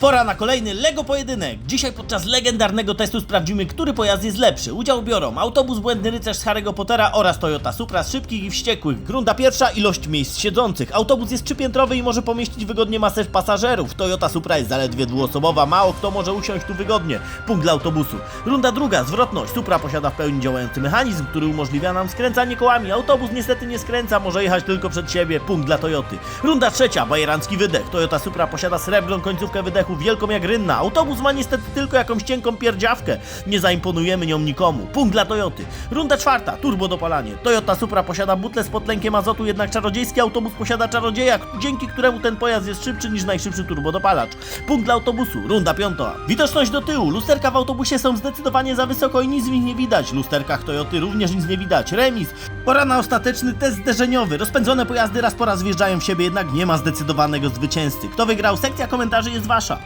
Pora na kolejny LEGO pojedynek. Dzisiaj podczas legendarnego testu sprawdzimy, który pojazd jest lepszy. Udział biorą autobus Błędny Rycerz z Harry'ego Pottera oraz Toyota Supra z szybkich i wściekłych. Grunda pierwsza, ilość miejsc siedzących. Autobus jest trzypiętrowy i może pomieścić wygodnie masę pasażerów. Toyota Supra jest zaledwie dwuosobowa, mało kto może usiąść tu wygodnie. Punkt dla autobusu. Runda druga, zwrotność. Supra posiada w pełni działający mechanizm, który umożliwia nam skręcanie kołami. Autobus niestety nie skręca, może jechać tylko przed siebie. Punkt dla Toyoty. Runda trzecia, bajerancki wydech. Toyota Supra posiada srebrną końcówkę wydechu, wielką jak rynna. Autobus ma niestety tylko jakąś cienką pierdziawkę. Nie zaimponujemy nią nikomu. Punkt dla Toyoty. Runda czwarta, turbo dopalanie. Toyota Supra posiada butlę z potlenkiem azotu, jednak czarodziejski autobus posiada czarodzieja, dzięki któremu ten pojazd jest szybszy niż najszybszy turbodopalacz. Punkt dla autobusu. Runda piąta. Widoczność do tyłu. Lusterka w autobusie są zdecydowanie za wysoko i nic w nich nie widać. Lusterkach Toyoty również nic nie widać. Remis. Pora na ostateczny test zderzeniowy. Rozpędzone pojazdy raz po raz wjeżdżają w siebie, jednak nie ma zdecydowanego zwycięzcy. Kto wygrał? Sekcja komentarzy jest wasza.